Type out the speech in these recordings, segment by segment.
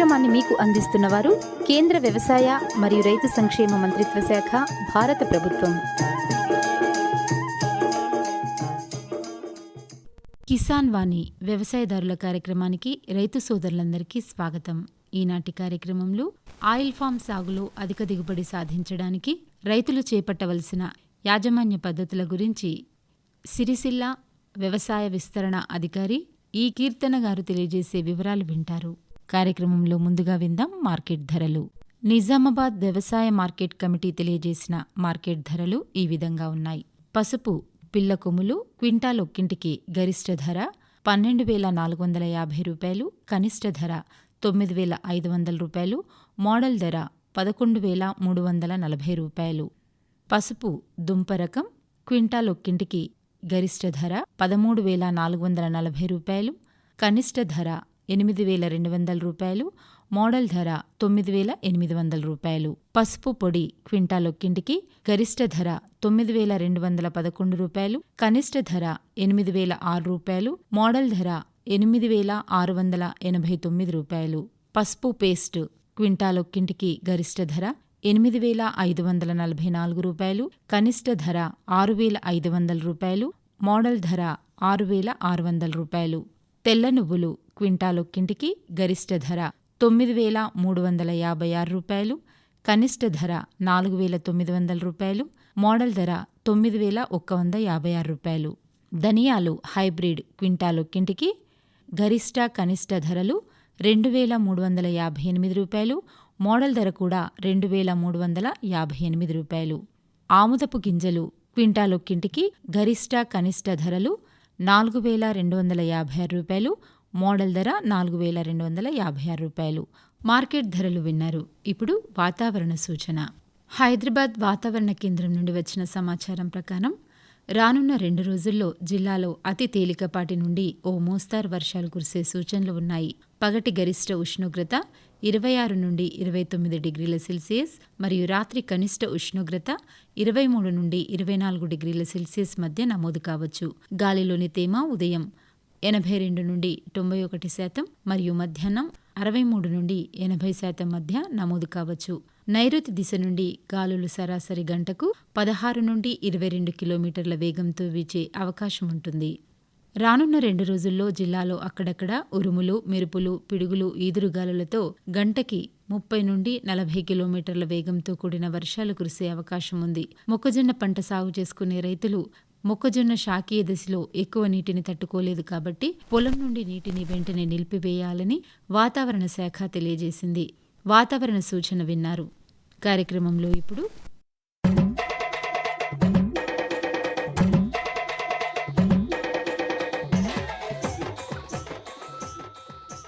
కార్యక్రమాన్ని మీకు అందిస్తున్నవారు కేంద్ర వ్యవసాయ మరియు రైతు సంక్షేమ మంత్రిత్వ శాఖ భారత ప్రభుత్వం. కిసాన్ వాణి వ్యవసాయదారుల కార్యక్రమానికి రైతు సోదరులందరికీ స్వాగతం. ఈనాటి కార్యక్రమంలో ఆయిల్ ఫామ్ సాగులో అధిక దిగుబడి సాధించడానికి రైతులు చేపట్టవలసిన యాజమాన్య పద్ధతుల గురించి సిరిసిల్ల వ్యవసాయ విస్తరణ అధికారి ఈ కీర్తన గారు తెలియజేసే వివరాలు వింటారు. కార్యక్రమంలో ముందుగా విందాం మార్కెట్ ధరలు. నిజామాబాద్ వ్యవసాయ మార్కెట్ కమిటీ తెలియజేసిన మార్కెట్ ధరలు ఈ విధంగా ఉన్నాయి. పసుపు పిల్ల కొమ్ములు క్వింటాల్ ఒక్కింటికి గరిష్ట ధర పన్నెండు వేల నాలుగు వందల యాభై రూపాయలు కనిష్ట ధర తొమ్మిది వేల ఐదు వందల రూపాయలు మోడల్ ధర పదకొండు వేల మూడు వందల నలభై రూపాయలు. పసుపు దుంప రకం క్వింటాల్ ఒక్కింటికి గరిష్ట ధర పదమూడు వేల నాలుగు వందల నలభై రూపాయలు కనిష్ట ధర ఎనిమిది వేల రెండు వందల రూపాయలు మోడల్ ధర తొమ్మిది వేల ఎనిమిది వందల రూపాయలు. పసుపు పొడి క్వింటాల్ ఒక్కింటికి గరిష్ట ధర తొమ్మిది వేల రెండు వందల పదకొండు రూపాయలు కనిష్ట ధర ఎనిమిది వేల ఆరు రూపాయలు మోడల్ ధర ఎనిమిది వేల ఆరు వందల ఎనభై తొమ్మిది రూపాయలు. పసుపు పేస్ట్ క్వింటాల్ ఒక్కింటికి గరిష్ట ధర ఎనిమిది వేల ఐదు వందల నలభై నాలుగు రూపాయలు కనిష్ట ధర ఆరు వేల ఐదు వందల రూపాయలు మోడల్ ధర ఆరు వేల ఆరు వందల రూపాయలు. తెల్ల నువ్వులు క్వింటాలొక్కింటికి గరిష్ట ధర తొమ్మిది వేల మూడు వందల యాభై ఆరు రూపాయలు కనిష్ట ధర నాలుగు వేల తొమ్మిది వందల రూపాయలు మోడల్ ధర తొమ్మిది వేల ఒక్క వంద యాభై ఆరు రూపాయలు. ధనియాలు హైబ్రిడ్ క్వింటాలొక్కింటికి గరిష్ట కనిష్ట ధరలు రెండు వేల మూడు వందల యాభై ఎనిమిది రూపాయలు మోడల్ ధర కూడా రెండు వేల మూడు వందల యాభై ఎనిమిది రూపాయలు. ఆముదపు గింజలు క్వింటాలొక్కింటికి గరిష్ట కనిష్ట ధరలు నాలుగు వేల రెండు వందల యాభై ఆరు రూపాయలు మోడల్ ధర నాలుగు వేల రెండు వందల యాభై ఆరు రూపాయలు. మార్కెట్ ధరలు విన్నారు. ఇప్పుడు వాతావరణ సూచన. హైదరాబాద్ వాతావరణ కేంద్రం నుండి వచ్చిన సమాచారం ప్రకారం రానున్న రెండు రోజుల్లో జిల్లాలో అతి తేలికపాటి నుండి ఓ మోస్తారు వర్షాలు కురిసే సూచనలు ఉన్నాయి. పగటి గరిష్ట ఉష్ణోగ్రత ఇరవై ఆరు నుండి ఇరవై తొమ్మిది డిగ్రీల సెల్సియస్ మరియు రాత్రి కనిష్ట ఉష్ణోగ్రత ఇరవై మూడు నుండి ఇరవై నాలుగు డిగ్రీల సెల్సియస్ మధ్య నమోదు కావచ్చు. గాలిలోని తేమ ఉదయం ఎనభై రెండు నుండి తొంభై ఒకటి శాతం మరియు మధ్యాహ్నం అరవై మూడు నుండి ఎనభై శాతం మధ్య నమోదు కావచ్చు. నైరుతి దిశ నుండి గాలులు సరాసరి గంటకు పదహారు నుండి ఇరవై రెండు కిలోమీటర్ల వేగంతో వీచే అవకాశం ఉంటుంది. రానున్న రెండు రోజుల్లో జిల్లాలో అక్కడక్కడ ఉరుములు మెరుపులు పిడుగులు ఈదురుగాలులతో గంటకి ముప్పై నుండి నలభై కిలోమీటర్ల వేగంతో కూడిన వర్షాలు కురిసే అవకాశం ఉంది. మొక్కజొన్న పంట సాగు చేసుకునే రైతులు మొక్కజొన్న శాకీయ దశలో ఎక్కువ నీటిని తట్టుకోలేదు కాబట్టి పొలం నుండి నీటిని వెంటనే నిలిపివేయాలని వాతావరణ శాఖ తెలియజేసింది. వాతావరణ సూచన విన్నారు. కార్యక్రమంలో ఇప్పుడు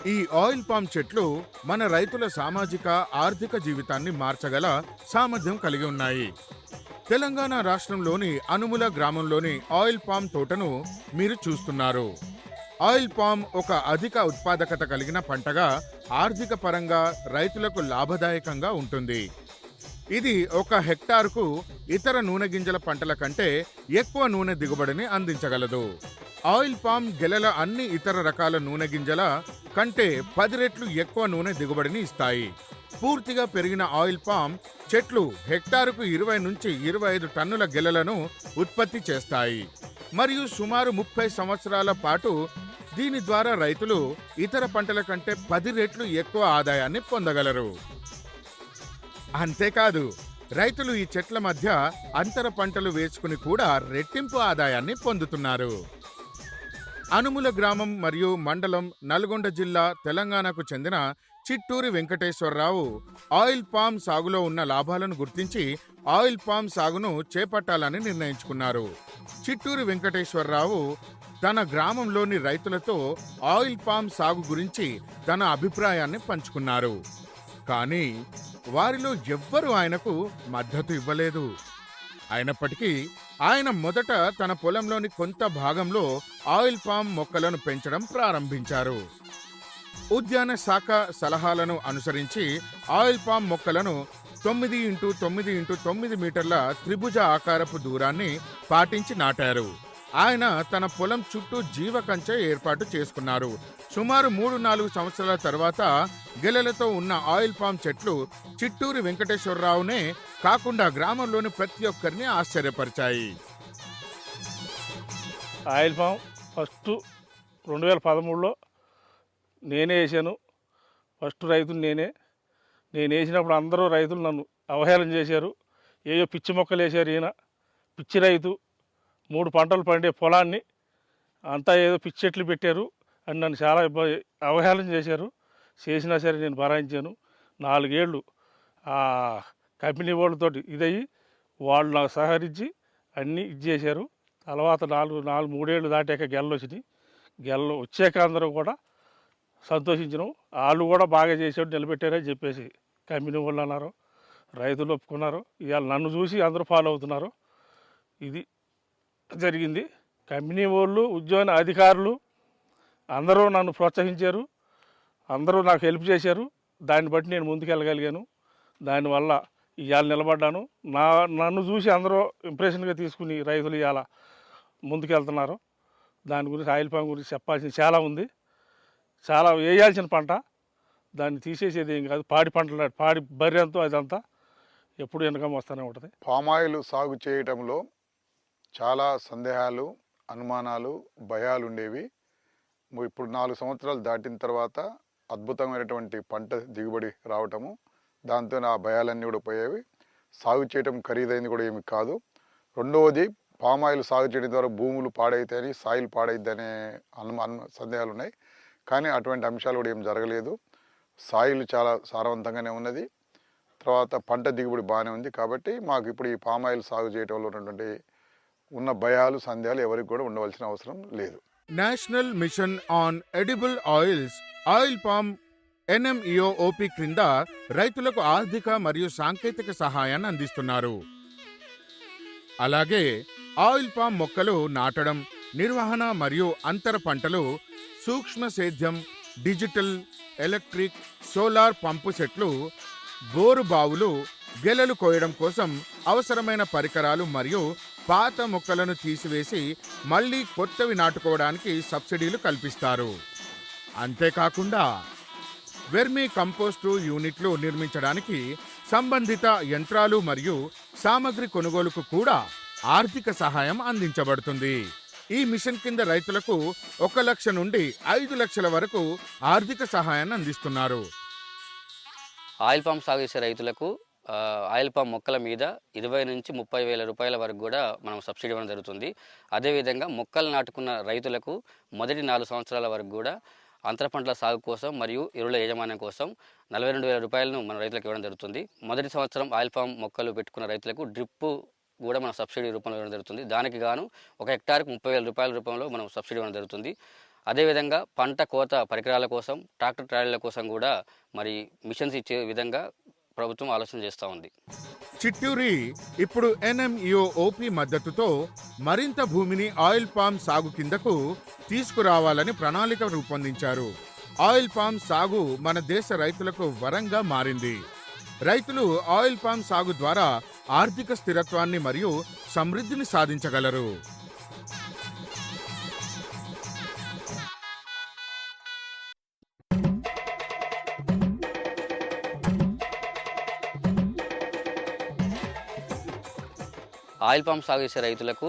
ఈ ఆయిల్ పామ్ చెట్లు మన రైతుల సామాజిక ఆర్థిక జీవితాన్ని మార్చగల సామర్థ్యం కలిగి ఉన్నాయి. తెలంగాణ రాష్ట్రంలోని అనుముల గ్రామంలోని ఆయిల్ పామ్ తోటను మీరు చూస్తున్నారు. ఆయిల్ పామ్ ఒక అధిక ఉత్పాదకత కలిగిన పంటగా ఆర్థిక పరంగా రైతులకు లాభదాయకంగా ఉంటుంది. ఇది ఒక హెక్టార్కు ఇతర నూనె గింజల పంటల కంటే ఎక్కువ నూనె దిగుబడిని అందించగలదు. ఆయిల్ పామ్ గెలల అన్ని ఇతర రకాల నూనె గింజల కంటే పది రెట్లు ఎక్కువ నూనె దిగుబడిని ఇస్తాయి. పూర్తిగా పెరిగిన ఆయిల్ పామ్ చెట్లు హెక్టారుకు ఇరవై నుంచి ఇరవై ఐదు టన్నుల గెలలను ఉత్పత్తి చేస్తాయి. మరియు సుమారు ముప్పై సంవత్సరాల పాటు దీని ద్వారా రైతులు ఇతర పంటల కంటే పది రెట్లు ఎక్కువ ఆదాయాన్ని పొందగలరు. అంతేకాదు రైతులు ఈ చెట్ల మధ్య అంతర పంటలు వేసుకుని కూడా రెట్టింపు ఆదాయాన్ని పొందుతున్నారు. అనుముల గ్రామం మరియు మండలం నల్గొండ జిల్లా తెలంగాణకు చెందిన చిట్టూరి వెంకటేశ్వరరావు ఆయిల్ పామ్ సాగులో ఉన్న లాభాలను గుర్తించి ఆయిల్ పామ్ సాగును చేపట్టాలని నిర్ణయించుకున్నారు. చిట్టూరి వెంకటేశ్వరరావు తన గ్రామంలోని రైతులతో ఆయిల్ పామ్ సాగు గురించి తన అభిప్రాయాన్ని పంచుకున్నారు. కానీ వారిలో ఎవ్వరూ ఆయనకు మద్దతు ఇవ్వలేదు. అయినప్పటికీ ఆయన మొదట తన పొలంలోని కొంత భాగంలో ఆయిల్ పామ్ మొక్కలను పెంచడం ప్రారంభించారు. ఉద్యాన శాఖ సలహాలను అనుసరించి ఆయిల్ పామ్ మొక్కలను తొమ్మిది ఇంటూ తొమ్మిది ఇంటూ తొమ్మిది మీటర్ల త్రిభుజ ఆకారపు దూరాన్ని పాటించి నాటారు. ఆయన తన పొలం చుట్టూ జీవ కంచె ఏర్పాటు చేసుకున్నారు. సుమారు మూడు నాలుగు సంవత్సరాల తర్వాత గెలలతో ఉన్న ఆయిల్ పామ్ చెట్లు చిట్టూరు వెంకటేశ్వరరావునే కాకుండా గ్రామంలోని ప్రతి ఒక్కరిని ఆశ్చర్యపరిచాయి. ఆయిల్ పామ్ ఫస్ట్ రెండు వేల పదమూడులో నేనే వేసాను. ఫస్ట్ రైతులు నేనే. నేను వేసినప్పుడు అందరూ రైతులు నన్ను అవహేళన చేశారు. ఏయో పిచ్చి మొక్కలు వేశారు ఈయన. పిచ్చి రైతు. మూడు పంటలు పండే పొలాన్ని అంతా ఏదో పిచ్చి చెట్లు పెట్టారు అని నన్ను చాలా ఇబ్బంది అవహేళన చేశారు. చేసినా సరే నేను భరాయించాను. నాలుగేళ్ళు ఆ కంపెనీ వాళ్ళతోటి ఇదయ్యి వాళ్ళు నాకు సహకరించి అన్నీ ఇది చేశారు తర్వాత నాలుగు నాలుగు మూడేళ్ళు దాటాక గెల్లొచ్చినాయి గెల్ల వచ్చాక అందరూ కూడా సంతోషించడం వాళ్ళు కూడా బాగా చేసాడు నిలబెట్టారని చెప్పేసి కంపెనీ వాళ్ళు అన్నారు. రైతులు ఒప్పుకున్నారు. ఇవాళ నన్ను చూసి అందరూ ఫాలో అవుతున్నారు. ఇది జరిగింది. కంపెనీ వాళ్ళు ఉద్యోగ అధికారులు అందరూ నన్ను ప్రోత్సహించారు. అందరూ నాకు హెల్ప్ చేశారు. దాన్ని బట్టి నేను ముందుకెళ్ళగలిగాను. దానివల్ల ఇవాళ నిలబడ్డాను. నా నన్ను చూసి అందరూ ఇంప్రెషన్గా తీసుకుని రైతులు ఇవాళ ముందుకెళ్తున్నారు. దాని గురించి ఆయిల్ పామ్ గురించి చెప్పాల్సింది చాలా ఉంది. చాలా వేయాల్సిన పంట. దాన్ని తీసేసేది ఏం కాదు. పాడి పంటలు పాడి బర్రెంతో అదంతా ఎప్పుడు ఇన్కమ్ వస్తూనే ఉంటుంది. పామాయిల్ సాగు చేయటంలో చాలా సందేహాలు అనుమానాలు భయాలు ఉండేవి ఇప్పుడు నాలుగు సంవత్సరాలు దాటిన తర్వాత అద్భుతమైనటువంటి పంట దిగుబడి రావటము దాంతో ఆ భయాలన్నీ కూడా పోయేవి. సాగు చేయటం ఖరీదైంది కూడా ఏమి కాదు. రెండవది పామాయిల్ సాగు చేయడం ద్వారా భూములు పాడైతాయని సాయిల్ పాడైద్దనే అను అను సందేహాలు ఉన్నాయి కానీ అటువంటి అంశాలు కూడా ఏం జరగలేదు. సాయిల్ చాలా సారవంతంగానే ఉన్నది. తర్వాత పంట దిగుబడి బాగానే ఉంది కాబట్టి మాకు ఇప్పుడు ఈ పామాయిల్ సాగు చేయటంలో ఉన్నటువంటి ఉన్న భయాలు సందేహాలు ఎవరికి కూడా ఉండవలసిన అవసరం లేదు. National mission on edible oils oil palm NMEO OP క్రింద రైతులకు ఆర్థిక మరియు సాంకేతిక సహాయాన్ని అందిస్తున్నారు. అలాగే ఆయిల్ పామ్ మొక్కలు నాటడం నిర్వహణ మరియు అంతర పంటలు సూక్ష్మ సేద్యం డిజిటల్ ఎలక్ట్రిక్ సోలార్ పంపు సెట్లు బోరు బావులు గెలలు కోయడం కోసం అవసరమైన పరికరాలు మరియు పాత మొక్కలను తీసివేసి మళ్ళీ కొత్తవి నాటుకోవడానికి సబ్సిడీలు కల్పిస్తారు. అంతేకాకుండా వెర్మీ కంపోస్టు యూనిట్లు నిర్మించడానికి సంబంధిత యంత్రాలు మరియు సామగ్రి కొనుగోలుకు కూడా ఆర్థిక సహాయం అందించబడుతుంది. ఈ మిషన్ కింద రైతులకు ఒక లక్ష నుండి ఐదు లక్షల వరకు ఆర్థిక సహాయాన్ని అందిస్తున్నారు. ఆయిల్ పామ్ సాగు చేసే రైతులకు ఆయిల్ పామ్ మొక్కల మీద ఇరవై నుంచి ముప్పై వేల రూపాయల వరకు కూడా మనం సబ్సిడీ ఇవ్వడం జరుగుతుంది. అదేవిధంగా మొక్కలు నాటుకున్న రైతులకు మొదటి నాలుగు సంవత్సరాల వరకు కూడా అంతర పంటల సాగు కోసం మరియు ఎరువుల యాజమాన్యం కోసం నలభై రెండు వేల రూపాయలను మన రైతులకు ఇవ్వడం జరుగుతుంది. మొదటి సంవత్సరం ఆయిల్ పామ్ మొక్కలు పెట్టుకున్న రైతులకు డ్రిప్ కూడా మనం సబ్సిడీ రూపంలో ఇవ్వడం జరుగుతుంది. దానికి గాను ఒక హెక్టార్కి ముప్పై వేల రూపాయల రూపంలో మనం సబ్సిడీ ఇవ్వడం జరుగుతుంది. అదేవిధంగా పంట కోత పరికరాల కోసం ట్రాక్టర్ ట్రాలీల కోసం కూడా మరి మిషన్స్ ఇచ్చే విధంగా ప్రభుత్వం ఆలోచన చేస్తూ ఉంది. చిట్టూరి ఇప్పుడు ఎన్ఎంఈఓ ఓపీ మద్దతుతో మరింత భూమిని ఆయిల్ పామ్ సాగు కిందకు తీసుకురావాలని ప్రణాళిక రూపొందించారు. ఆయిల్ పామ్ సాగు మన దేశ రైతులకు వరంగా మారింది. రైతులు ఆయిల్ పామ్ సాగు ద్వారా ఆర్థిక స్థిరత్వాన్ని మరియు సమృద్ధిని సాధించగలరు. ఆయిల్ పామ్ సాగు చేసే రైతులకు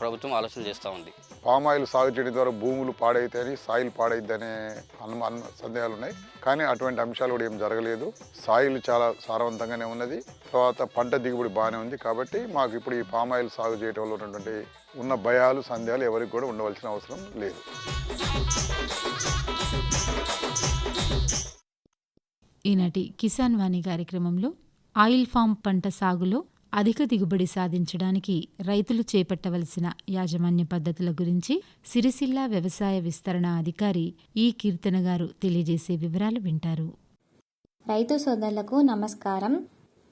ప్రభుత్వం ఆలోచన చేస్తూ ఉంది. పామ్ ఆయిల్ సాగు చేయడం ద్వారా భూములు పాడైతాయని సాయిల్ పాడైద్దనే అనుమాన సందేహాలు ఉన్నాయి. కానీ అటువంటి అంశాలు కూడా ఏం జరగలేదు. సాయిల్ చాలా సారవంతంగానే ఉన్నది. తర్వాత పంట దిగుబడి బాగానే ఉంది కాబట్టి మాకు ఇప్పుడు ఈ పామ్ ఆయిల్ సాగు చేయడం వల్ల ఉన్నటువంటి ఉన్న భయాలు సందేహాలు ఎవరికి కూడా ఉండవలసిన అవసరం లేదు. ఈనాటి కిసాన్ వాణి కార్యక్రమంలో ఆయిల్ ఫామ్ పంట సాగులో అధిక దిగుబడి సాధించడానికి రైతులు చేపట్టవలసిన యాజమాన్య పద్ధతుల గురించి సిరిసిల్ల వ్యవసాయ విస్తరణ అధికారి ఈ కీర్తన గారు తెలియజేసే వివరాలు వింటారు. రైతు సోదరులకు నమస్కారం.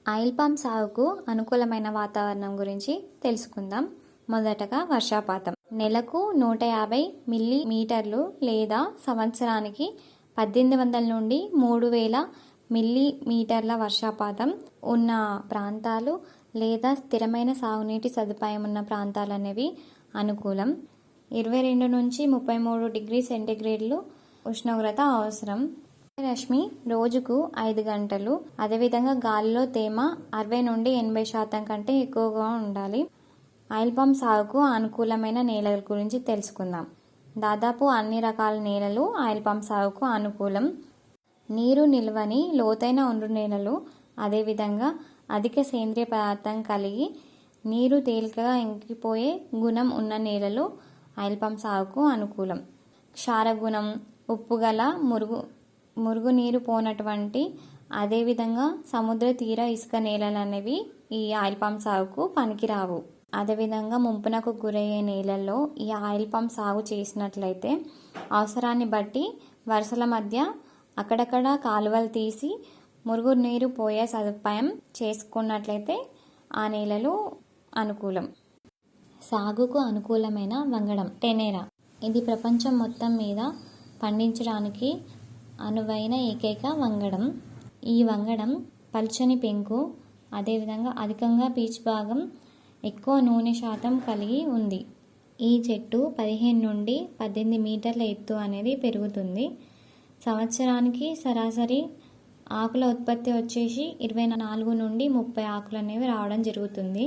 ఆయిల్ పామ్ సాగుకు అనుకూలమైన వాతావరణం గురించి తెలుసుకుందాం. మొదటగా వర్షపాతం. నెలకు నూట యాభై మిల్లీ మీటర్లు లేదా సంవత్సరానికి పద్దెనిమిది వందల నుండి మూడు వేల మిల్లీ మీటర్ల వర్షపాతం ఉన్న ప్రాంతాలు లేదా స్థిరమైన సాగునీటి సదుపాయం ఉన్న ప్రాంతాలు అనేవి అనుకూలం. ఇరవై రెండు నుంచి ముప్పై మూడు డిగ్రీ సెంటీగ్రేడ్లు ఉష్ణోగ్రత అవసరం. రశ్మి రోజుకు ఐదు గంటలు. అదేవిధంగా గాలిలో తేమ అరవై నుండి ఎనభై శాతం కంటే ఎక్కువగా ఉండాలి. ఆయిల్ పంప్ సాగుకు అనుకూలమైన నేలల గురించి తెలుసుకుందాం. దాదాపు అన్ని రకాల నేలలు ఆయిల్ పంప్ సాగుకు అనుకూలం. నీరు నిల్వని లోతైన ఒండ్రు నేలలు అదేవిధంగా అధిక సేంద్రియ పదార్థం కలిగి నీరు తేలికగా ఇంకిపోయే గుణం ఉన్న నేలలు ఆయిల్ పంప్ సాగుకు అనుకూలం. క్షారగుణం ఉప్పు గల మురుగు మురుగునీరు పోనటువంటి అదేవిధంగా సముద్ర తీర ఇసుక నేలలు అనేవి ఈ ఆయిల్ పంప్ సాగుకు పనికిరావు. అదేవిధంగా ముంపునకు గురయ్యే నేలల్లో ఈ ఆయిల్ పంప్ సాగు చేసినట్లయితే అవసరాన్ని బట్టి వరుసల మధ్య అక్కడక్కడ కాలువలు తీసి మురుగు నీరు పోయే సదుపాయం చేసుకున్నట్లయితే ఆ నేలలు అనుకూలం. సాగుకు అనుకూలమైన వంగడం టెనేరా ఇది ప్రపంచం మొత్తం మీద పండించడానికి అనువైన ఏకైక వంగడం. ఈ వంగడం పల్చని పెంకు అదేవిధంగా అధికంగా పీచు భాగం ఎక్కువ నూనె శాతం కలిగి ఉంది. ఈ చెట్టు పదిహేను నుండి పద్దెనిమిది మీటర్ల ఎత్తు అనేది పెరుగుతుంది. సంవత్సరానికి సరాసరి ఆకుల ఉత్పత్తి వచ్చేసి ఇరవై నాలుగు నుండి ముప్పై ఆకులు అనేవి రావడం జరుగుతుంది.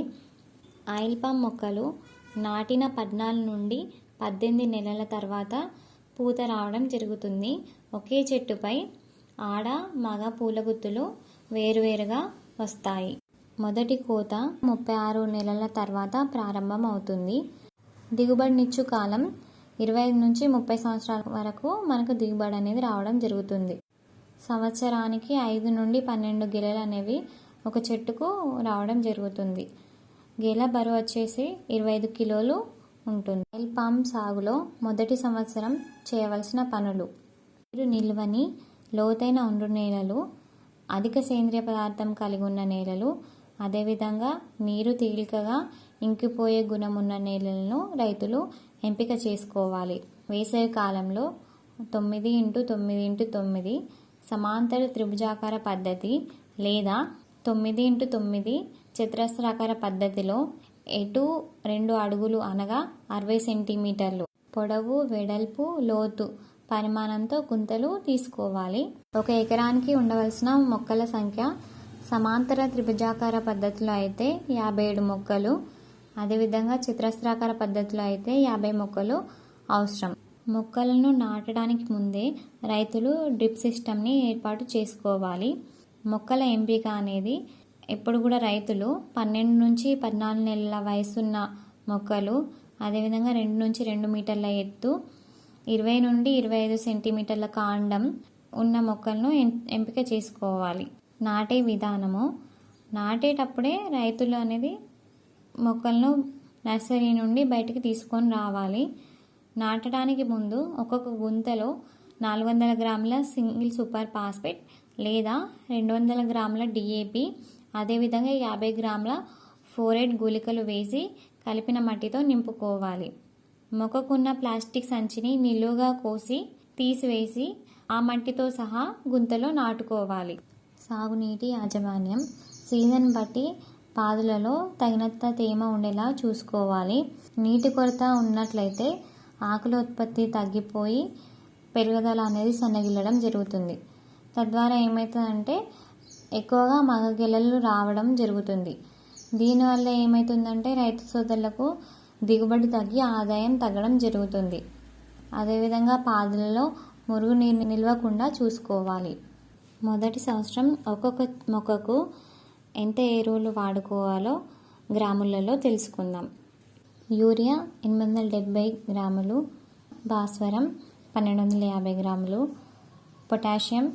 ఆయిల్ పామ్ మొక్కలు నాటిన పద్నాలుగు నుండి పద్దెనిమిది నెలల తర్వాత పూత రావడం జరుగుతుంది. ఒకే చెట్టుపై ఆడ మగ పూల గుత్తులు వేరువేరుగా వస్తాయి. మొదటి కోత ముప్పై ఆరు నెలల తర్వాత ప్రారంభం అవుతుంది. దిగుబడినిచ్చు కాలం ఇరవై ఐదు నుంచి ముప్పై సంవత్సరాల వరకు మనకు దిగుబడి అనేది రావడం జరుగుతుంది. సంవత్సరానికి ఐదు నుండి పన్నెండు గెలలు అనేవి ఒక చెట్టుకు రావడం జరుగుతుంది. గెల బరువు వచ్చేసి ఇరవై ఐదు కిలోలు ఉంటుంది. ఆయిల్ పామ్ సాగులో మొదటి సంవత్సరం చేయవలసిన పనులు. నీరు నిల్వని లోతైన ఉండు నేలలు అధిక సేంద్రియ పదార్థం కలిగి ఉన్న నేలలు అదేవిధంగా నీరు తేలికగా ఇంకిపోయే గుణం ఉన్న నేలలను రైతులు ఎంపిక చేసుకోవాలి. వేసవి కాలంలో తొమ్మిది ఇంటూ తొమ్మిది ఇంటూ తొమ్మిది సమాంతర త్రిభుజాకార పద్ధతి లేదా తొమ్మిది ఇంటూ తొమ్మిది చతురస్రాకార పద్ధతిలో ఎటు రెండు అడుగులు అనగా అరవై సెంటీమీటర్లు. పొడవు వెడల్పు లోతు పరిమాణంతో గుంతలు తీసుకోవాలి. ఒక ఎకరానికి ఉండవలసిన మొక్కల సంఖ్య సమాంతర త్రిభుజాకార పద్ధతిలో అయితే యాభై ఏడు మొక్కలు. అదేవిధంగా చతురస్రాకార పద్ధతిలో అయితే యాభై మొక్కలు అవసరం. మొక్కలను నాటడానికి ముందే రైతులు డ్రిప్ సిస్టమ్ని ఏర్పాటు చేసుకోవాలి. మొక్కల ఎంపిక అనేది ఎప్పుడు కూడా రైతులు పన్నెండు నుంచి పద్నాలుగు నెలల వయసున్న మొక్కలు అదేవిధంగా రెండు నుంచి రెండు మీటర్ల ఎత్తు ఇరవై నుండి ఇరవై ఐదు సెంటీమీటర్ల కాండం ఉన్న మొక్కలను ఎం- ఎంపిక చేసుకోవాలి. నాటే విధానము. నాటేటప్పుడే రైతులు అనేది మొక్కలను నర్సరీ నుండి బయటికి తీసుకొని రావాలి. నాటడానికి ముందు ఒక్కొక్క గుంతలో నాలుగు వందల గ్రాముల సింగిల్ సూపర్ ఫాస్ఫేట్ లేదా రెండు వందల గ్రాముల డిఏపి అదేవిధంగా యాభై గ్రాముల ఫోరెట్ గుళికలు వేసి కలిపిన మట్టితో నింపుకోవాలి. మొక్కకున్న ప్లాస్టిక్ సంచిని నిలువుగా కోసి తీసివేసి ఆ మట్టితో సహా గుంతలో నాటుకోవాలి. సాగునీటి యాజమాన్యం సీజన్ బట్టి పాదులలో తగినంత తేమ ఉండేలా చూసుకోవాలి. నీటి కొరత ఉన్నట్లయితే ఆకుల ఉత్పత్తి తగ్గిపోయి పెరుగుదల అనేది సన్నగిల్లడం జరుగుతుంది. తద్వారా ఏమవుతుందంటే ఎక్కువగా మగ గెలలు రావడం జరుగుతుంది. దీనివల్ల ఏమవుతుందంటే రైతు సోదరులకు దిగుబడి తగ్గి ఆదాయం తగ్గడం జరుగుతుంది. అదేవిధంగా పాదులలో మురుగు నీరు నిల్వకుండా చూసుకోవాలి. మొదటి సంవత్సరం ఒక్కొక్క మొక్కకు ఎంత ఎరువులు వాడుకోవాలో గ్రాములలో తెలుసుకుందాం. యూరియా ఎనిమిది వందల డెబ్బై గ్రాములు భాస్వరం పన్నెండు వందల యాభై గ్రాములు పొటాషియం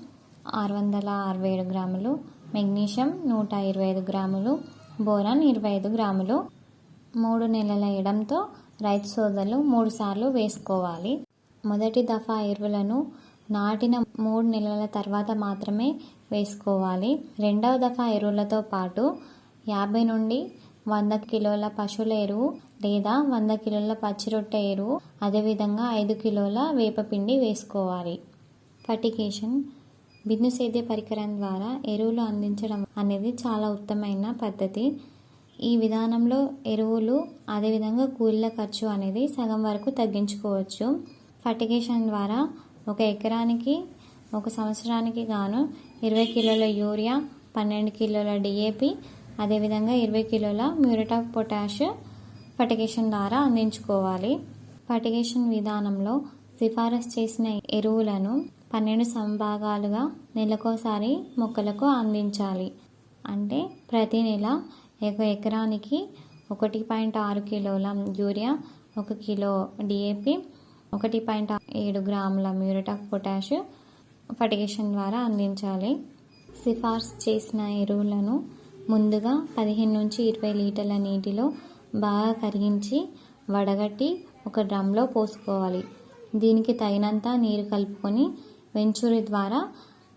ఆరు వందల అరవై ఏడు గ్రాములు మెగ్నీషియం నూట ఇరవై ఐదు గ్రాములు బోరాన్ ఇరవై ఐదు గ్రాములు. మూడు నెలల ఎడంతో రైతు సోదరులు మూడు సార్లు వేసుకోవాలి. మొదటి దఫా ఎరువులను నాటిన మూడు నెలల తర్వాత మాత్రమే వేసుకోవాలి. రెండవ దఫా ఎరువులతో పాటు యాభై నుండి వంద కిలోల పశువుల ఎరువు లేదా వంద కిలోల పచ్చిరొట్టె ఎరువు అదేవిధంగా ఐదు కిలోల వేపపిండి వేసుకోవాలి. ఫర్టిగేషన్ బిందు సేద్య పరికరం ద్వారా ఎరువులు అందించడం అనేది చాలా ఉత్తమైన పద్ధతి. ఈ విధానంలో ఎరువులు అదేవిధంగా కూలీల ఖర్చు అనేది సగం వరకు తగ్గించుకోవచ్చు. ఫర్టిగేషన్ ద్వారా ఒక ఎకరానికి ఒక సంవత్సరానికి గాను ఇరవై కిలోల యూరియా పన్నెండు కిలోల డిఏపి అదేవిధంగా ఇరవై కిలోల మ్యూరేట్ ఆఫ్ పొటాష్ ఫర్టిగేషన్ ద్వారా అందించుకోవాలి. ఫర్టిగేషన్ విధానంలో సిఫారసు చేసిన ఎరువులను పన్నెండు సంభాగాలుగా నెలకోసారి మొక్కలకు అందించాలి. అంటే ప్రతి నెల ఒక ఎకరానికి ఒకటి పాయింట్ ఆరు కిలోల యూరియా ఒక కిలో డిఏపి ఒకటి పాయింట్ ఏడు గ్రాముల మ్యూరేట్ ఆఫ్ పొటాష్ ఫర్టిగేషన్ ద్వారా అందించాలి. సిఫార్సు చేసిన ఎరువులను ముందుగా పదిహేను నుంచి ఇరవై లీటర్ల నీటిలో బాగా కరిగించి వడగట్టి ఒక డ్రమ్లో పోసుకోవాలి. దీనికి తగినంత నీరు కలుపుకొని వెంచూరి ద్వారా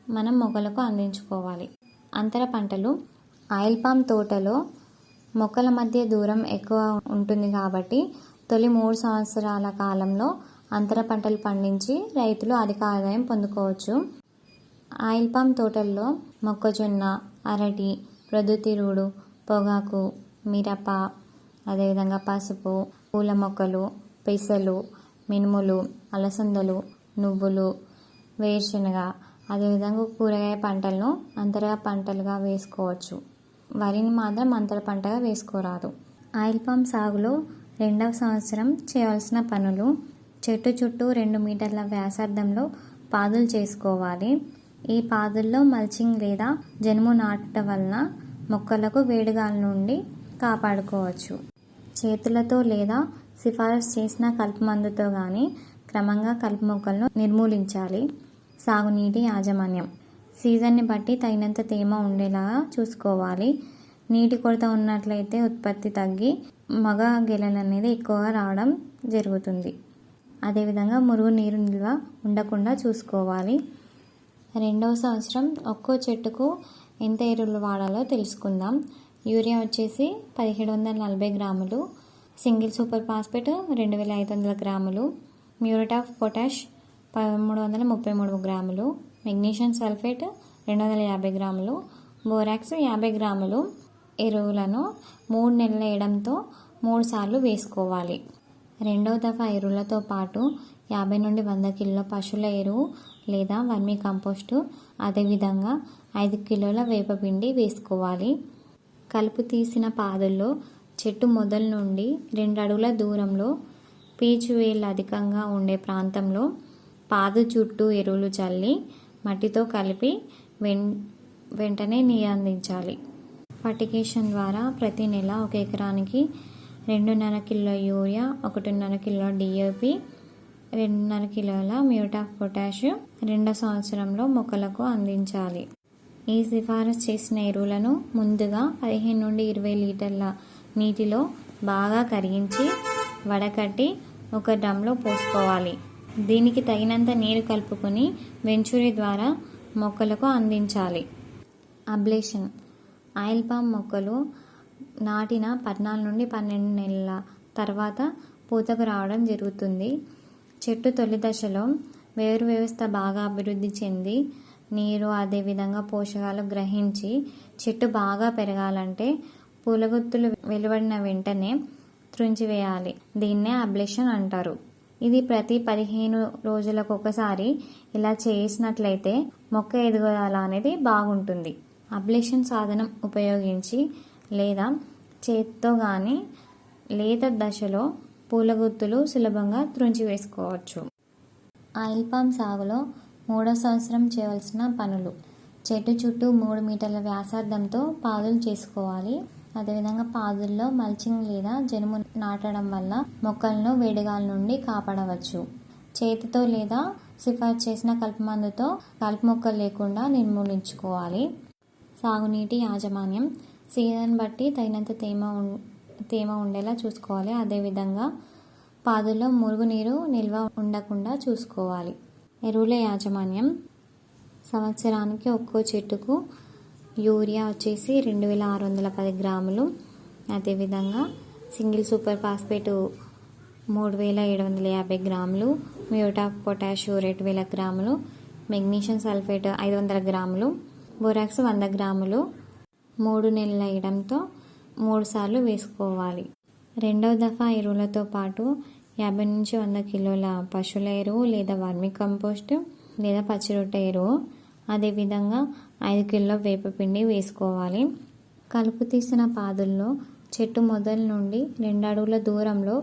మనం మొక్కలకు అందించుకోవాలి. అంతర పంటలు ఆయిల్ పామ్ తోటలో మొక్కల మధ్య దూరం ఎక్కువ ఉంటుంది కాబట్టి తొలి మూడు సంవత్సరాల కాలంలో అంతర పంటలు పండించి రైతులు అధిక ఆదాయం పొందుకోవచ్చు. ఆయిల్ పామ్ తోటల్లో మొక్కజొన్న అరటి ప్రొద్దుతిరుగుడు పొగాకు మిరప అదేవిధంగా పసుపు పూల మొక్కలు పెసలు మినుములు అలసందలు నువ్వులు వేరుశనగ అదేవిధంగా కూరగాయ పంటలను అంతర పంటలుగా వేసుకోవచ్చు. వరిని మాత్రం అంతర పంటగా వేసుకోరాదు. ఆయిల్ పామ్ సాగులో రెండవ సంవత్సరం చేయవలసిన పనులు చెట్టు చుట్టూ రెండు మీటర్ల వ్యాసార్థంలో పాదులు చేసుకోవాలి. ఈ పాదుల్లో మల్చింగ్ లేదా జనుము నాటడం వలన మొక్కలకు వేడిగాల నుండి కాపాడుకోవచ్చు. చేతులతో లేదా సిఫారసు చేసిన కలుపు మందుతో కానీ క్రమంగా కలుపు మొక్కలను నిర్మూలించాలి. సాగునీటి యాజమాన్యం. సీజన్ని బట్టి తగినంత తేమ ఉండేలాగా చూసుకోవాలి. నీటి కొరత ఉన్నట్లయితే ఉత్పత్తి తగ్గి మగ గెలలు అనేది ఎక్కువగా రావడం జరుగుతుంది. అదేవిధంగా మురుగు నీరు నిల్వ ఉండకుండా చూసుకోవాలి. రెండవ సంవత్సరం ఒక్కో చెట్టుకు ఎంత ఎరువులు వాడాలో తెలుసుకుందాం. యూరియా వచ్చేసి పదిహేడు వందల నలభై గ్రాములు సింగిల్ సూపర్ ఫాస్ఫేట్ రెండు వేల ఐదు వందల గ్రాములు మ్యూరేట్ ఆఫ్ పొటాష్ పదమూడు వందల ముప్పై మూడు గ్రాములు మెగ్నీషియం సల్ఫేట్ రెండు వందల యాభై గ్రాములు బోరాక్స్ యాభై గ్రాములు. ఎరువులను మూడు నెలల వేయడంతో మూడు సార్లు వేసుకోవాలి. రెండవ దఫా ఎరువులతో పాటు యాభై నుండి వంద కిలోల పశువుల ఎరువు లేదా వర్మీ కంపోస్టు అదేవిధంగా ఐదు కిలోల వేపపిండి వేసుకోవాలి. కలుపు తీసిన పాదుల్లో చెట్టు మొదల నుండి రెండు అడుగుల దూరంలో పీచు వేళ్ళు అధికంగా ఉండే ప్రాంతంలో పాదు చుట్టూ ఎరువులు చల్లి మట్టితో కలిపి వెన్ వెంటనే నీరు అందించాలి ఫర్టిగేషన్ ద్వారా ప్రతి నెల ఒక ఎకరానికి రెండున్నర కిలో యూరియా ఒకటిన్నర కిలో డిఏపి రెండున్నర కిలోల మ్యూట్ పొటాషియం పొటాష్ రెండో సంవత్సరంలో మొక్కలకు అందించాలి. ఈ సిఫారసు చేసిన ఎరువులను ముందుగా పదిహేను నుండి ఇరవై లీటర్ల నీటిలో బాగా కరిగించి వడకట్టి ఒక డ్రమ్లో పోసుకోవాలి. దీనికి తగినంత నీరు కలుపుకొని వెంచురి ద్వారా మొక్కలకు అందించాలి. అబ్లేషన్. ఆయిల్ పామ్ మొక్కలు నాటిన పద్నాలుగు నుండి పన్నెండు నెలల తర్వాత పూతకు రావడం జరుగుతుంది. చెట్టు తొలి దశలో వేరు వ్యవస్థ బాగా అభివృద్ధి చెంది నీరు అదేవిధంగా పోషకాలు గ్రహించి చెట్టు బాగా పెరగాలంటే పూలగుత్తులు వెలువడిన వెంటనే త్రుంచివేయాలి దీన్నే అబ్లేషన్ అంటారు. ఇది ప్రతి పదిహేను రోజులకు ఒకసారి ఇలా చేసినట్లయితే మొక్క ఎదుగుదల అనేది బాగుంటుంది. అబ్లేషన్ సాధనం ఉపయోగించి లేదా చేత్తో కానీ లేత దశలో పూల గుత్తులు సులభంగా త్రుంచి వేసుకోవచ్చు. ఆయిల్ పామ్ సాగులో మూడో సంవత్సరం చేయవలసిన పనులు. చెట్టు చుట్టూ మూడు మీటర్ల వ్యాసార్థంతో పాదులు చేసుకోవాలి. అదేవిధంగా పాదుల్లో మల్చింగ్ లేదా జనుము నాటడం వల్ల మొక్కలను వేడిగాల నుండి కాపాడవచ్చు. చేతితో లేదా సిఫార్సు చేసిన కలుపు మందుతో కలుపు మొక్కలు లేకుండా నిర్మూలించుకోవాలి. సాగునీటి యాజమాన్యం. సీజన్ బట్టి తగినంత తేమ ఉం- తేమ ఉండేలా చూసుకోవాలి. అదేవిధంగా పాదుల్లో మురుగునీరు నిల్వ ఉండకుండా చూసుకోవాలి. ఎరువుల యాజమాన్యం సంవత్సరానికి ఒక్కో చెట్టుకు యూరియా వచ్చేసి రెండు వేల ఆరు వందల పది గ్రాములు. అదేవిధంగా సింగిల్ సూపర్ ఫాస్ఫేట్ మూడు వేల ఏడు వందల యాభై గ్రాములు మ్యూటా ఆఫ్ పొటాష్ రెండు వేల గ్రాములు మెగ్నీషియం సల్ఫేట్ ఐదు వందల గ్రాములు బొరాక్స్ వంద గ్రాములు మూడు నెలల వేయడంతో మూడు సార్లు వేసుకోవాలి. రెండవ దఫా ఎరువులతో పాటు యాభై నుంచి వంద కిలోల పశువుల ఎరువు లేదా వర్మి కంపోస్ట్ లేదా పచ్చిరొట్ట ఎరువు. అదేవిధంగా ఐదు కిలో వేపపిండి వేసుకోవాలి. కలుపు తీసిన పాదుల్లో చెట్టు మొదల నుండి రెండు అడుగుల దూరంలో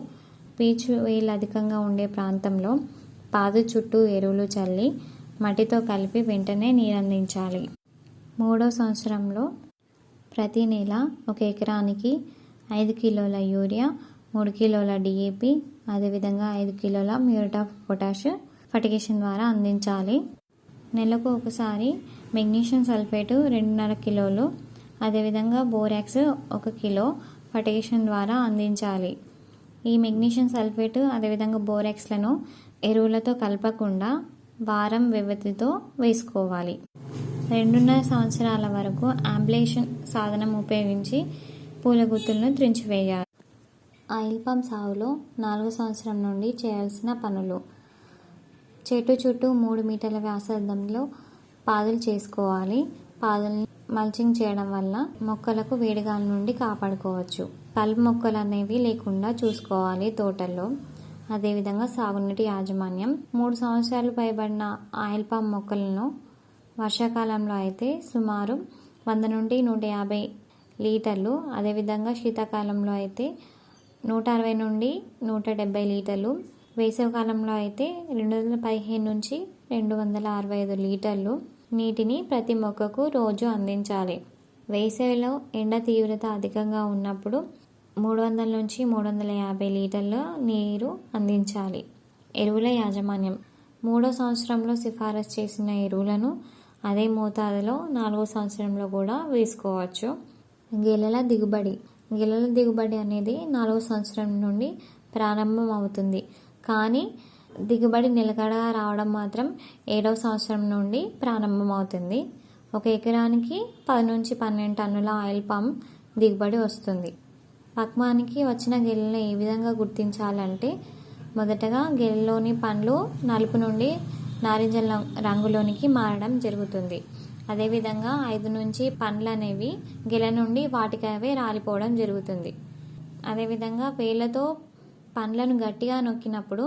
పీచు వేలు అధికంగా ఉండే ప్రాంతంలో పాదు చుట్టూ ఎరువులు చల్లి మట్టితో కలిపి వెంటనే నీరందించాలి. మూడో సంవత్సరంలో ప్రతి నెల ఒక ఎకరానికి ఐదు కిలోల యూరియా మూడు కిలోల డిఏపి అదేవిధంగా ఐదు కిలోల మ్యూరేట్ ఆఫ్ పొటాష్ ఫటికేషన్ ద్వారా అందించాలి. నెలకు ఒకసారి మెగ్నీషియం సల్ఫేటు రెండున్నర కిలోలు అదేవిధంగా బోరాక్స్ ఒక కిలో ఫటికేషన్ ద్వారా అందించాలి. ఈ మెగ్నీషియం సల్ఫేటు అదేవిధంగా బోరాక్స్లను ఎరువులతో కలపకుండా వారం వ్యవధితో వేసుకోవాలి. రెండున్నర సంవత్సరాల వరకు ఆంబ్లేషన్ సాధనం ఉపయోగించి పూల గుత్తులను త్రించివేయాలి. ఆయిల్ పంప్ సాగులో నాలుగో సంవత్సరం నుండి చేయాల్సిన పనులు. చెట్టు చుట్టూ మూడు మీటర్ల వ్యాసార్థంలో పాదులు చేసుకోవాలి. పాదుల్ని మల్చింగ్ చేయడం వల్ల మొక్కలకు వేడిగాల నుండి కాపాడుకోవచ్చు. కలుపు మొక్కలు అనేవి లేకుండా చూసుకోవాలి తోటల్లో. అదేవిధంగా సాగునీటి యాజమాన్యం. మూడు సంవత్సరాలు పైబడిన ఆయిల్ పామ్ మొక్కలను వర్షాకాలంలో అయితే సుమారు వంద నుండి నూట యాభై లీటర్లు అదేవిధంగా శీతాకాలంలో అయితే నూట అరవై నుండి నూట డెబ్బై లీటర్లు. వేసవికాలంలో అయితే రెండు వందల పదిహేను నుంచి రెండు వందల అరవై ఐదు లీటర్లు నీటిని ప్రతి మొక్కకు రోజు అందించాలి. వేసవిలో ఎండ తీవ్రత అధికంగా ఉన్నప్పుడు మూడు వందల నుంచి మూడు వందల యాభై లీటర్ల నీరు అందించాలి. ఎరువుల యాజమాన్యం. మూడో సంవత్సరంలో సిఫారసు చేసిన ఎరువులను అదే మోతాదులో నాలుగో సంవత్సరంలో కూడా వేసుకోవచ్చు. గెలల దిగుబడి. గెలల దిగుబడి అనేది నాలుగో సంవత్సరం నుండి ప్రారంభం అవుతుంది కానీ దిగుబడి నిలకడగా రావడం మాత్రం ఏడవ సంవత్సరం నుండి ప్రారంభమవుతుంది. ఒక ఎకరానికి పది నుంచి పన్నెండు టన్నుల ఆయిల్ పామ్ దిగుబడి వస్తుంది. పక్వానికి వచ్చిన గెలను ఏ విధంగా గుర్తించాలంటే మొదటగా గెలలోని పండ్లు నలుపు నుండి నారింజ రంగులోనికి మారడం జరుగుతుంది. అదేవిధంగా ఐదు నుంచి పండ్లు అనేవి గెల నుండి వాటికి అవే రాలిపోవడం జరుగుతుంది. అదేవిధంగా వేళ్ళతో పండ్లను గట్టిగా నొక్కినప్పుడు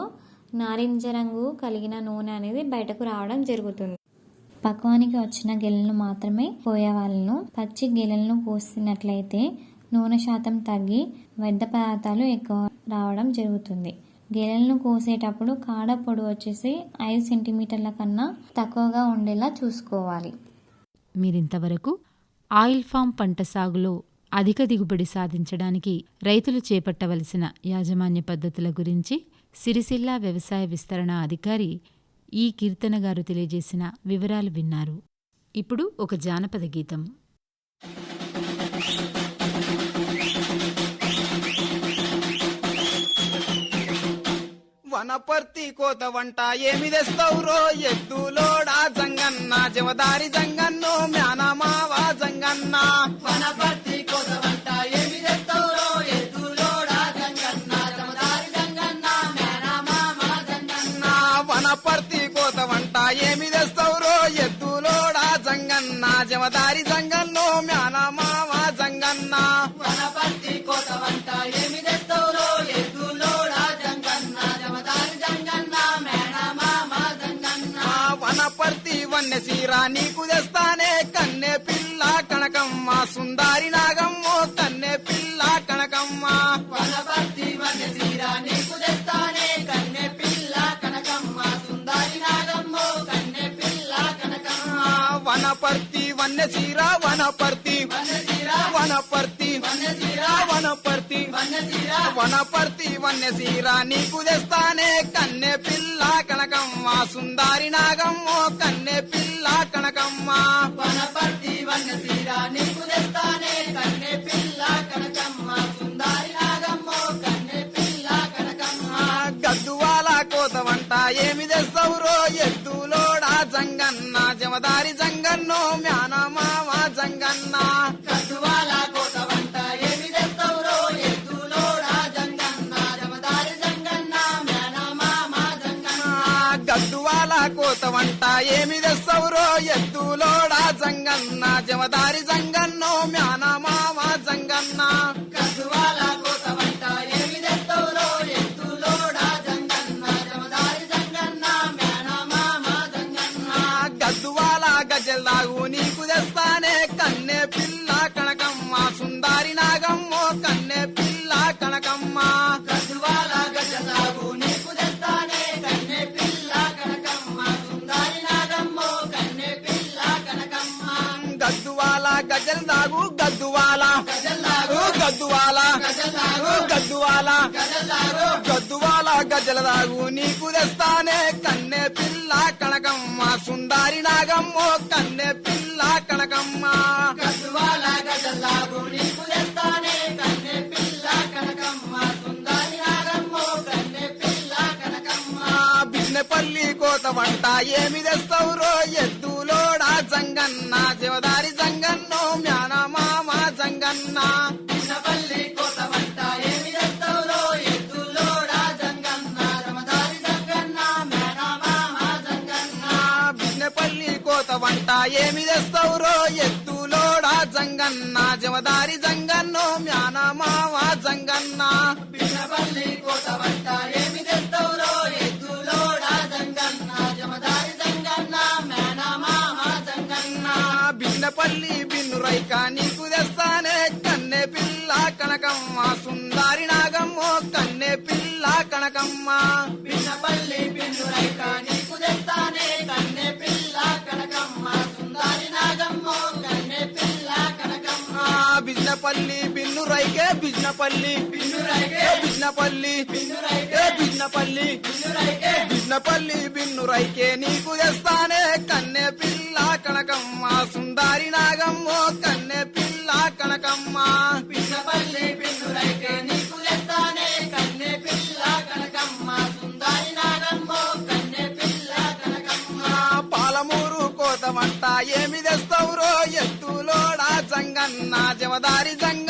నారింజ రంగు కలిగిన నూనె అనేది బయటకు రావడం జరుగుతుంది. పక్వానికి వచ్చిన గెలను మాత్రమే పోయేవాళ్ళను పచ్చి గెలలను కోసినట్లయితే నూనె శాతం తగ్గి వ్యర్థ పదార్థాలు ఎక్కువ రావడం జరుగుతుంది. గెలలను కోసేటప్పుడు కాడ పొడవు వచ్చేసి ఐదు సెంటీమీటర్ల కన్నా తక్కువగా ఉండేలా చూసుకోవాలి. మీరింతవరకు ఆయిల్ ఫామ్ పంట సాగులో అధిక దిగుబడి సాధించడానికి రైతులు చేపట్టవలసిన యాజమాన్య పద్ధతుల గురించి సిరిసిల్ల వ్యవసాయ విస్తరణ అధికారి ఈ కీర్తన గారు తెలియజేసిన వివరాలు విన్నారు. ఇప్పుడు ఒక జానపద గీతం. వనపర్తి కోత వంట ఏమి తెస్తావురో ఎద్దులోడా జంగన్న జవదారి జంగన్నో మ్యానమావా జంగన్న. వనపర్తి కోత వంట ఏమి తెస్తావురో ఎద్దులోడా జంగన్న జవదారి జంగన్న మ్యానమావా జంగన్న. వనపర్తి కోత వంట ఏమి తెస్తావురో ఎద్దులోడా జంగన్న జవదారి జంగన్నో మ్యానమావా జంగన్న. వనపర్తి కోత వంట ఏమి తెస్తావురో కనపర్తి వన్య సీరా నీకు తెస్తానే. కన్నె పిల్ల కనకమ్మ సుందారి నాగమ్మ కన్నె పిల్ల కనకమ్మ. వనపర్తి వన్య సీరా వనపర్తి వనపర్తి వన్య వన్య సీర నీకు తెస్తానే. కన్నె పిల్ల కనకమ్మ సుందారి నాగమ్మ కన్నె పిల్ల కనకమ్మ. వనపర్తి వన్య సీర నీకు తెస్తానే. కన్నె పిల్ల కనకమ్మ సుందారి నాగమ్మ కన్నె పిల్ల కనకమ్మ. గద్దువాల కోత వంట ఏమి తెస్తావురో? ఎద్దులోడా జంగన్న జమదారి జంగన్నో మ్యానమావ జంగన్న. కోత వంట ఏమి తెస్తావురో? ఎద్దులోడా జంగన్న జమదారి జంగన్నో జంగన్న. మ్యానమావ జంగన్న గద్దువాల గజల్లాగు నీకు తెస్తానే కన్నె పిల్ల కనకమ్మ సుందారి నాగమ్మ కన్నె పిల్ల కనకమ్మ. గజల్ దాగు గద్దువాల. గద్దువాల. గద్దువాల. గద్దువాల గజల దాగు నీకు తెస్తానే. కన్నె పిల్ల కనకమ్మ సుందారి నాగమ్మ కన్నె పిల్ల కనకమ్మ. గద్దువాల గజల్లాగు నీకు తెస్తానే. కన్నె పిల్ల కనకమ్మ సుందారి నాగమ్మ కన్నె పిల్ల కనకమ్మ. బిన్నెపల్లి కోత వంట ఏమి తెస్తావురో? ఎద్దులోడా జంగన్న మ్యానమామ జంగన్న బిన్నపల్లి కోత వంట ఏమి తెస్తావురో ఎద్దులోడా జంగన్న జమదారి జంగన్న మ్యానమామ జంగన్న. బిన్నెపల్లి కోత వంట ఏమి తెస్తావురో ఎద్దులోడా జంగన్న జమదారి జంగన్నో మ్యానమావ జంగన్న. బిన్నపల్లి కోత వంట ఏమి తెస్తావురో ఎద్దులోడా జంగన్న జమదారి జంగన్న మేనమామ జంగన్న. బిన్నపల్లి బిన్ను రైక నీకు తెస్తానే కనకమ్మ సుందారి నాగమ్మ కన్నె పిల్ల కనకమ్మ. బిన్నపల్లి బిన్ను రైక నీకు తెస్తానే కన్నె పిల్ల కనకమ్మ సుందారి నాగమ్మ కన్నె పిల్ల కనకమ్మ. బిజ్నపల్లి బిన్ను రైకే బిజ్నపల్లి. బిన్ను రైకే బిజ్నపల్లి? బిన్ను రైకే బిజ్నపల్లి? బిన్ను రైకే బిజ్నపల్లి బిన్ను రైకే నీకు తెస్తానే కన్నె పిల్ల కనకమ్మ సుందారి నాగమ్మ కన్నె పిల్ల కనకమ్మ. బిజ్నపల్లి ఏమి తెస్తావురో ఎత్తులోడా జంగన్న జమదారి జంగ